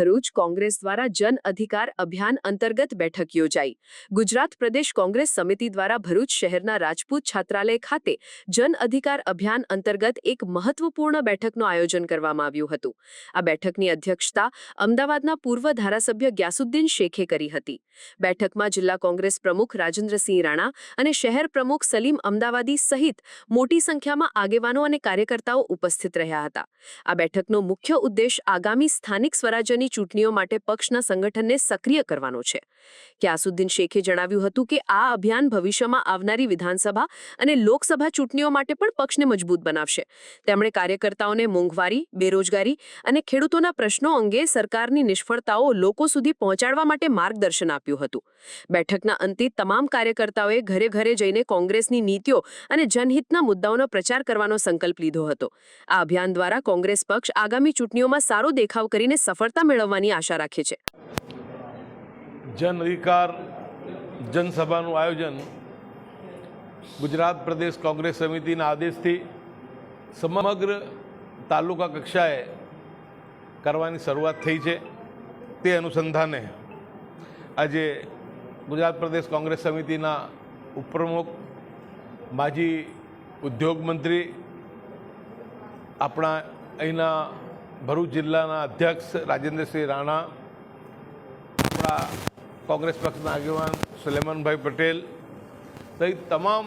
ભરૂચ કોંગ્રેસ દ્વારા જન અધિકાર અભિયાન અંતર્ગત બેઠક યોજાઈ. ગુજરાત પ્રદેશ કોંગ્રેસ સમિતિ દ્વારા ભરૂચ શહેરના રાજપૂત છાત્રાલય ખાતે જન અધિકાર અભિયાન અંતર્ગત એક મહત્વપૂર્ણ બેઠકનું આયોજન કરવામાં આવ્યું હતું. આ બેઠકની અધ્યક્ષતા અમદાવાદના પૂર્વ ધારાસભ્ય ગ્યાસુદ્દીન શેખે કરી હતી. બેઠકમાં જિલ્લા કોંગ્રેસ પ્રમુખ રાજેન્દ્રસિંહ રાણા અને શહેર પ્રમુખ સલીમ અમદાવાદી સહિત મોટી સંખ્યામાં આગેવાનો અને કાર્યકર્તાઓ ઉપસ્થિત રહ્યા હતા. આ બેઠકનો મુખ્ય ઉદ્દેશ આગામી સ્થાનિક સ્વરાજ્યની ચૂંટણીઓ માટે પક્ષના સંગઠનને સક્રિય કરવાનો છે. ક્યાસુદ્દીન શેખે જણાવ્યું હતું કે આ અભિયાન ભવિષ્યમાં આવનારી વિધાનસભા અને લોકસભા ચૂંટણીઓ માટે પણ પક્ષને મજબૂત બનાવશે. તેમણે કાર્યકર્તાઓને મોંઘવારી, બેરોજગારી અને ખેડૂતોના પ્રશ્નો અંગે સરકારની નિષ્ફળતાઓ લોકો સુધી પહોંચાડવા માટે માર્ગદર્શન આપ્યું હતું. બેઠકના અંતે તમામ કાર્યકર્તાઓએ ઘરે ઘરે જઈને કોંગ્રેસની નીતિઓ અને જનહિતના મુદ્દાઓનો પ્રચાર કરવાનો સંકલ્પ લીધો હતો. આ અભિયાન દ્વારા કોંગ્રેસ પક્ષ આગામી ચૂંટણીઓમાં સારો દેખાવ કરીને સફળતા મેળવવાની આશા રાખે છે. જન અધિકાર જનસભાનું આયોજન ગુજરાત પ્રદેશ કોંગ્રેસ સમિતિના આદેશથી સમગ્ર તાલુકા કક્ષાએ કરવાની શરૂઆત થઈ છે. તે અનુસંધાને આજે ગુજરાત પ્રદેશ કોંગ્રેસ સમિતિના ઉપપ્રમુખ, માજી ઉદ્યોગ મંત્રી આપણા અહીંના ભરૂચ જિલ્લાના અધ્યક્ષ રાજેન્દ્રસિંહ રાણા, આપણા કોંગ્રેસ પક્ષના આગેવાન સુલેમાનભાઈ પટેલ સહિત તમામ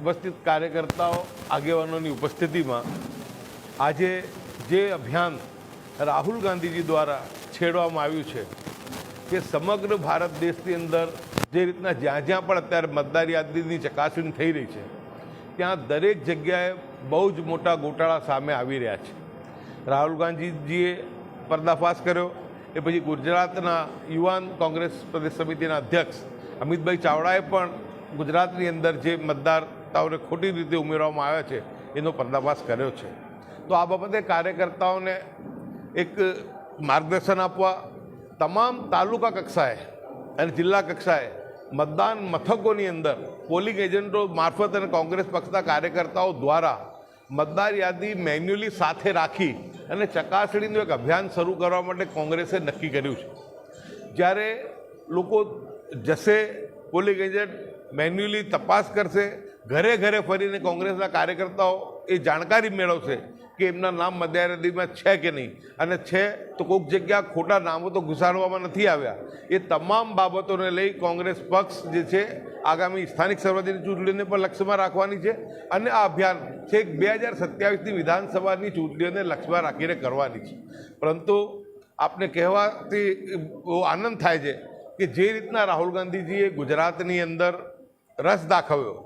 ઉપસ્થિત કાર્યકર્તાઓ, આગેવાનોની ઉપસ્થિતિમાં આજે જે અભિયાન રાહુલ ગાંધીજી દ્વારા છેડવામાં આવ્યું છે કે સમગ્ર ભારત દેશની અંદર જે રીતના જ્યાં જ્યાં પણ અત્યારે મતદાર યાદીની ચકાસણી થઈ રહી છે, ત્યાં દરેક જગ્યાએ બહુ જ મોટા ગોટાળા સામે આવી રહ્યા છે. રાહુલ ગાંધીજીએ પર્દાફાશ કર્યો. એ પછી ગુજરાતના યુવાન કોંગ્રેસ પ્રદેશ સમિતિના અધ્યક્ષ અમિતભાઈ ચાવડાએ પણ ગુજરાતની અંદર જે મતદારતાઓને ખોટી રીતે ઉમેરવામાં આવ્યા છે, એનો પર્દાફાશ કર્યો છે. તો આ બાબતે કાર્યકર્તાઓને એક માર્ગદર્શન આપવા તમામ તાલુકા કક્ષાએ અને જિલ્લા કક્ષાએ મતદાન મથકોની અંદર, પોલિંગ એજન્ટો મારફત અને કોંગ્રેસ પક્ષના કાર્યકર્તાઓ દ્વારા મતદાર યાદી મેન્યુઅલી સાથે રાખી અને ચકાસણીનું એક અભિયાન શરૂ કરવા માટે કોંગ્રેસે નક્કી કર્યું છે. જ્યારે લોકો જશે, પોલિંગ એજન્ટ મેન્યુઅલી તપાસ કરશે. ઘરે ઘરે ફરીને કોંગ્રેસના કાર્યકર્તાઓ એ જાણકારી મેળવશે કે એમના નામ મતદાર યાદીમાં છે કે નહીં. અને છે તો કોઈક જગ્યા ખોટા નામો તો ઘુસાડવામાં નથી આવ્યા. એ તમામ બાબતોને લઈ કોંગ્રેસ પક્ષ જે છે, આગામી સ્થાનિક સ્વરાજ્યની ચૂંટણીઓને પણ લક્ષ્યમાં રાખવાની છે. અને આ અભિયાન છેક બે હજાર સત્યાવીસની વિધાનસભાની ચૂંટણીઓને લક્ષ્યમાં રાખીને કરવાની છે. પરંતુ આપને કહેવાથી આનંદ થાય છે કે જે રીતના રાહુલ ગાંધીજીએ ગુજરાતની અંદર રસ દાખવ્યો.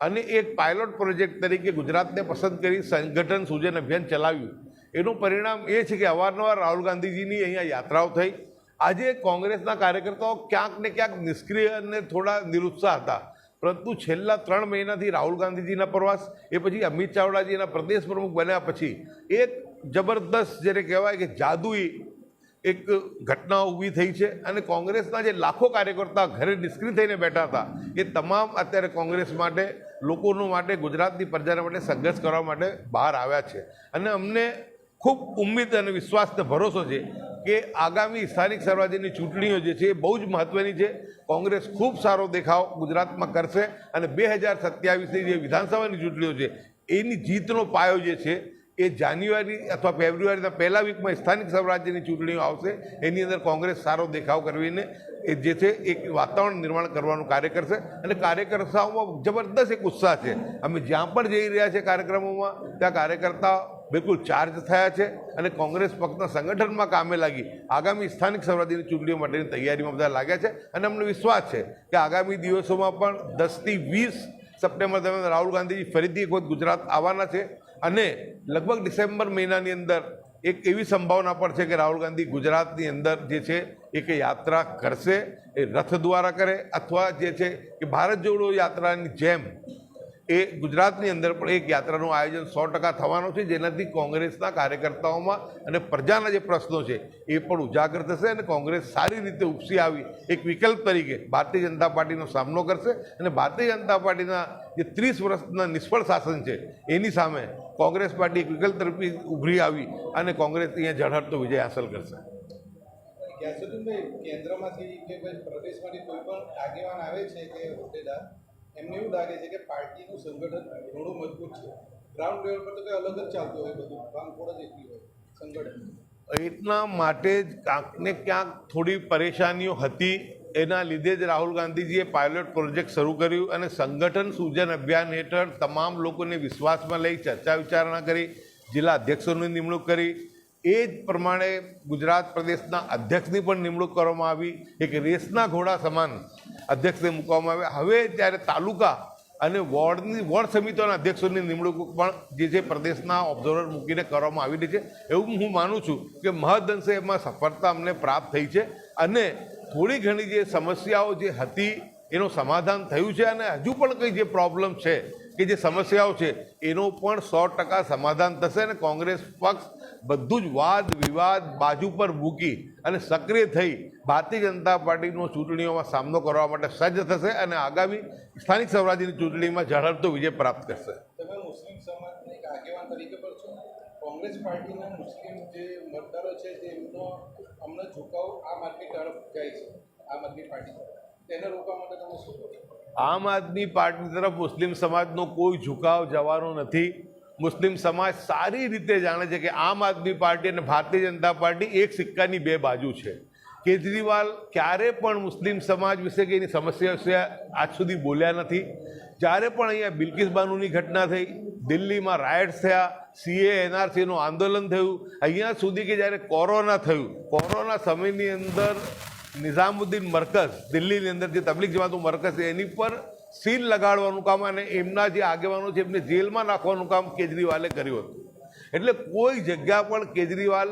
અને એક પાયલોટ પ્રોજેક્ટ તરીકે ગુજરાતને પસંદ કરી સંગઠન સૂજન અભિયાન ચલાવ્યું. એનું પરિણામ એ છે કે અવારનવાર રાહુલ ગાંધીજીની અહીંયા યાત્રાઓ થઈ. આજે કોંગ્રેસના કાર્યકર્તાઓ ક્યાંક ને ક્યાંક નિષ્ક્રિય અને થોડા નિરુત્સાહ હતા. પરંતુ છેલ્લા ત્રણ મહિનાથી રાહુલ ગાંધીજીના પ્રવાસ, એ પછી અમિત ચાવડાજીના પ્રદેશ પ્રમુખ બન્યા પછી એક જબરદસ્ત, જેને કહેવાય કે જાદુઈ એક ઘટના ઊભી થઈ છે અને કોંગ્રેસના જે લાખો કાર્યકર્તા ઘરે નિષ્ક્રિય થઈને બેઠા હતા, એ તમામ અત્યારે કોંગ્રેસ માટે, લોકોનો માટે, ગુજરાતની પ્રજાના માટે સંઘર્ષ કરવા માટે બહાર આવ્યા છે. અને અમને ખૂબ ઉમ્મીદ અને વિશ્વાસ ભરોસો છે કે આગામી સ્થાનિક સ્વરાજ્યની ચૂંટણીઓ જે છે એ બહુ જ મહત્ત્વની છે. કોંગ્રેસ ખૂબ સારો દેખાવ ગુજરાતમાં કરશે અને બે હજાર સત્યાવીસની જે વિધાનસભાની ચૂંટણીઓ છે, એની જીતનો પાયો જે છે એ જાન્યુઆરી અથવા ફેબ્રુઆરીના પહેલા વીકમાં સ્થાનિક સ્વરાજ્યની ચૂંટણીઓ આવશે. એની અંદર કોંગ્રેસ સારો દેખાવ કરવીને એ જે છે એક વાતાવરણ નિર્માણ કરવાનું કાર્ય કરશે અને કાર્યકર્તાઓમાં જબરદસ્ત એક ઉત્સાહ છે. અમે જ્યાં પણ જઈ રહ્યા છીએ કાર્યક્રમોમાં, ત્યાં કાર્યકર્તાઓ બિલકુલ ચાર્જ થયા છે અને કોંગ્રેસ પક્ષના સંગઠનમાં કામે લાગી. આગામી સ્થાનિક સ્વરાજ્યની ચૂંટણીઓ માટેની તૈયારીમાં બધા લાગ્યા છે અને અમને વિશ્વાસ છે કે આગામી દિવસોમાં પણ દસથી વીસ સપ્ટેમ્બર દરમિયાન રાહુલ ગાંધીજી ફરીથી એક વખત ગુજરાત આવવાના છે. અને લગભગ ડિસેમ્બર મહિનાની અંદર એક એવી સંભાવના પણ છે કે રાહુલ ગાંધી ગુજરાતની અંદર જે છે એક યાત્રા કરશે, એ રથ દ્વારા કરે, અથવા જે છે કે ભારત જોડો યાત્રાની જેમ એ ગુજરાતની અંદર પણ એક યાત્રાનું આયોજન સો ટકા થવાનું છે, જેનાથી કોંગ્રેસના કાર્યકર્તાઓમાં અને પ્રજાના જે પ્રશ્નો છે એ પણ ઉજાગર થશે અને કોંગ્રેસ સારી રીતે ઉપસી આવી એક વિકલ્પ તરીકે ભારતીય જનતા પાર્ટીનો સામનો કરશે અને ભારતીય જનતા પાર્ટીના જે ત્રીસ વર્ષના નિષ્ફળ શાસન છે, એની સામે કોંગ્રેસ પાર્ટી એક વિકલ્પ તરફી ઉભરી આવી અને કોંગ્રેસ અહીંયા ઝળહળતો વિજય હાંસલ કરશે. કેન્દ્રમાંથી કે પ્રદેશમાંથી કોઈ પણ આગેવાન આવે છે કે હોદ્દેદાર? એમને એવું લાગે છે કે પાર્ટીનું સંગઠન ઘણું મજબૂત છે. ગ્રાઉન્ડ લેવલ પર તો કંઈ અલગ જ ચાલતું હોય બધું. ભાંગફોડ જ એટલી હોય સંગઠન. એટલા માટે જ ક્યાંક ક્યાંક થોડી પરેશાનીઓ હતી. એના લીધે જ રાહુલ ગાંધીજીએ પાયલોટ પ્રોજેક્ટ શરૂ કર્યું અને સંગઠન સૂજન અભિયાન હેઠળ તમામ લોકોને વિશ્વાસમાં લઈ ચર્ચા વિચારણા કરી, જિલ્લા અધ્યક્ષોની નિમણૂક કરી. એ જ પ્રમાણે ગુજરાત પ્રદેશના અધ્યક્ષની પણ નિમણૂક કરવામાં આવી. એક રેસના ઘોડા સમાન અધ્યક્ષને મૂકવામાં આવ્યા હવે ત્યારે તાલુકા અને વોર્ડની, વોર્ડ સમિતિઓના અધ્યક્ષોની નિમણૂક પણ જે છે પ્રદેશના ઓબ્ઝર્વર મૂકીને કરવામાં આવી રહી છે. એવું હું માનું છું કે મહદઅંશે એમાં સફળતા અમને પ્રાપ્ત થઈ છે અને થોડી ઘણી જે સમસ્યાઓ જે હતી એનું સમાધાન થયું છે અને હજુ પણ કંઈ જે પ્રોબ્લેમ છે કે જે સમસ્યાઓ છે, એનું પણ સો ટકા સમાધાન થશે અને કોંગ્રેસ પક્ષ બધું જ વાદ વિવાદ બાજુ પર મૂકી અને સક્રિય થઈ ભારતીય જનતા પાર્ટીનો ચૂંટણીઓમાં સામનો કરવા માટે સજ્જ થશે અને આગામી સ્થાનિક સ્વરાજ્યની ચૂંટણીમાં ઝડપતો વિજય પ્રાપ્ત કરશે. કોંગ્રેસ પાર્ટીના મુસ્લિમ જે મતદારો છે તેમનો હમણાં ઝુકાવ આ માર્કેટ તરફ જાય છે આમ આદમી પાર્ટી તેને રોકવા માટે તમે શું આમ આદમી પાર્ટી તરફ મુસ્લિમ સમાજનો કોઈ ઝુકાવ જવાનો નથી. મુસ્લિમ સમાજ સારી રીતે જાણે છે કે આમ આદમી પાર્ટી અને ભારતીય જનતા પાર્ટી એક સિક્કાની બે બાજુ છે. કેજરીવાલ ક્યારે પણ મુસ્લિમ સમાજ વિશે કે એની સમસ્યા વિશે આજ સુધી બોલ્યા નથી. જ્યારે પણ અહીંયા બિલકિસ બાનુની ઘટના થઈ, દિલ્હીમાં રાયટ્સ થયા, સીએ, એનઆરસીનું આંદોલન થયું, અહીંયા સુધી કે જ્યારે કોરોના થયું, કોરોના સમયની અંદર નિઝામુદ્દીન મરકઝ, દિલ્હીની અંદર જે તબલીગ જમાતનું મરકઝ છે, એની પર સીલ લગાડવાનું કામ અને એમના જે આગેવાનો છે, એમને જેલમાં નાખવાનું કામ કેજરીવાલે કર્યું હતું. એટલે કોઈ જગ્યા પણ કેજરીવાલ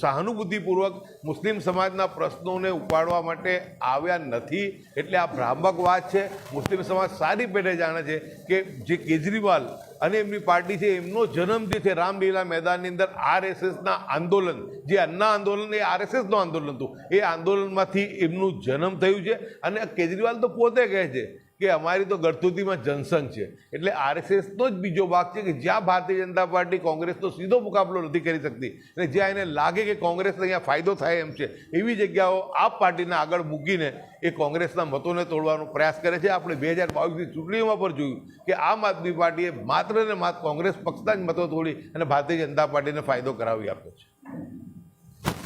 સહાનુભૂતિપૂર્વક મુસ્લિમ સમાજના પ્રશ્નોને ઉપાડવા માટે આવ્યા નથી. એટલે આ ભ્રામક વાત છે. મુસ્લિમ સમાજ સારી પેટે જાણે છે કે જે કેજરીવાલ અને એમની પાર્ટી છે, એમનો જન્મ જે છે, રામલીલા મેદાનની અંદર આરએસએસના આંદોલન, જે અન્ના આંદોલન, એ આરએસએસનું આંદોલન હતું. એ આંદોલનમાંથી એમનું જન્મ થયું છે અને કેજરીવાલ તો પોતે કહે છે કે અમારી તો ગળથુતીમાં જનસંઘ છે. એટલે આરએસએસનો જ બીજો ભાગ છે કે જ્યાં ભારતીય જનતા પાર્ટી કોંગ્રેસનો સીધો મુકાબલો નથી કરી શકતી. અને જ્યાં એને લાગે કે કોંગ્રેસને અહીંયા ફાયદો થાય એમ છે, એવી જગ્યાઓ આ પાર્ટીને આગળ મૂકીને એ કોંગ્રેસના મતોને તોડવાનો પ્રયાસ કરે છે. આપણે બે હજાર બાવીસની ચૂંટણીઓમાં પણ જોયું કે આમ આદમી પાર્ટીએ માત્ર ને માત્ર કોંગ્રેસ પક્ષના જ મતો તોડી અને ભારતીય જનતા પાર્ટીને ફાયદો કરાવી આપ્યો છે.